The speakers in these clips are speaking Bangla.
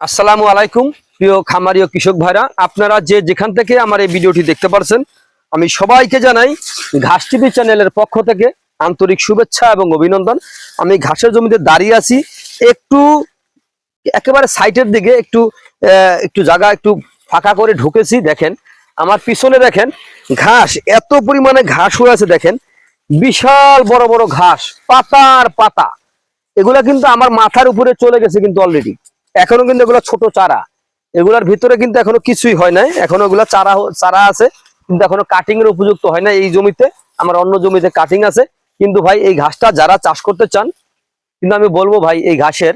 আসসালামু আলাইকুম, প্রিয় খামারীয় কৃষক ভাইরা। আপনারা যে যেখান থেকে আমার এই ভিডিওটি দেখতে পারছেন, আমি সবাইকে জানাই ঘাস টিভি চ্যানেলের পক্ষ থেকে আন্তরিক শুভেচ্ছা এবং অভিনন্দন। আমি ঘাসের জমিতে দাঁড়িয়ে আছি, একটু একেবারে সাইটের দিকে, একটু একটু জায়গা একটু ফাঁকা করে ঢুকেছি, দেখেন। আমার পিছনে দেখেন, ঘাস, এত পরিমাণে ঘাস হয়ে আছে, দেখেন। বিশাল বড় বড় ঘাস, পাতার পাতা। এগুলা কিন্তু আমার মাথার উপরে চলে গেছে কিন্তু অলরেডি এখনও কিন্তু এগুলা ছোট চারা। এগুলার ভিতরে কিন্তু এখনও কিছুই হয় নাই। এখনও এগুলা চারা চারা আছে, কিন্তু এখনও কাটিং এর উপযুক্ত হয় না এই জমিতে। আমার অন্য জমিতে কাটিং আছে। কিন্তু ভাই, এই ঘাসটা যারা চাষ করতে চান, কিন্তু আমি বলব ভাই, এই ঘাসের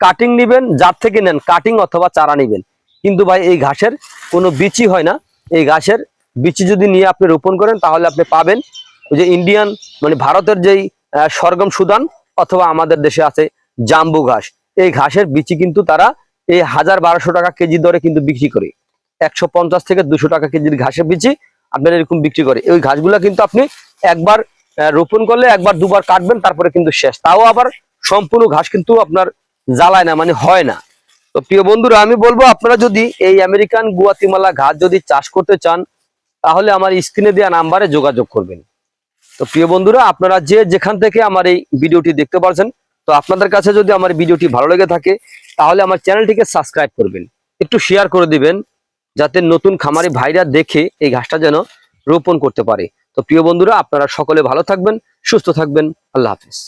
কাটিং নিবেন, যার থেকে নেন কাটিং অথবা চারা নিবেন। কিন্তু ভাই, এই ঘাসের কোনো বিচি হয় না। এই ঘাসের বিচি যদি নিয়ে আপনি রোপণ করেন, তাহলে আপনি পাবেন ওই যে ইন্ডিয়ান মানে ভারতের যেই সরগম সুদান অথবা আমাদের দেশে আছে জাম্বু ঘাস। এই ঘাসের বিচি কিন্তু তারা এই হাজার বারোশো টাকা কেজি দরে কিন্তু বিক্রি করে। একশো পঞ্চাশ থেকে দুশো টাকা কেজির ঘাসের বিচি আপনার এরকম বিক্রি করে। ওই ঘাসগুলো কিন্তু আপনি একবার রোপণ করলে একবার, দুবার কাটবেন, তারপরে কিন্তু শেষ। তাও আবার সম্পূর্ণ ঘাস কিন্তু আপনার জ্বালায় না মানে হয় না। তো প্রিয় বন্ধুরা, আমি বলব, আপনারা যদি এই আমেরিকান গুয়াতিমালা ঘাস যদি চাষ করতে চান, তাহলে আমার স্ক্রিনে দেওয়া নাম্বারে যোগাযোগ করবেন। তো প্রিয় বন্ধুরা, আপনারা যে যেখান থেকে আমার এই ভিডিওটি দেখতে পারছেন তো আপনাদের কাছে যদি আমার ভিডিওটি ভালো লেগে থাকে, তাহলে আমার চ্যানেলটিকে সাবস্ক্রাইব করবেন। একটু শেয়ার করে দিবেন, যাতে নতুন খামারি ভাইরা দেখে এই ঘাসটা যেন রোপণ করতে পারে। তো প্রিয় বন্ধুরা, আপনারা সকলে ভালো থাকবেন, সুস্থ থাকবেন। আল্লাহ হাফিজ।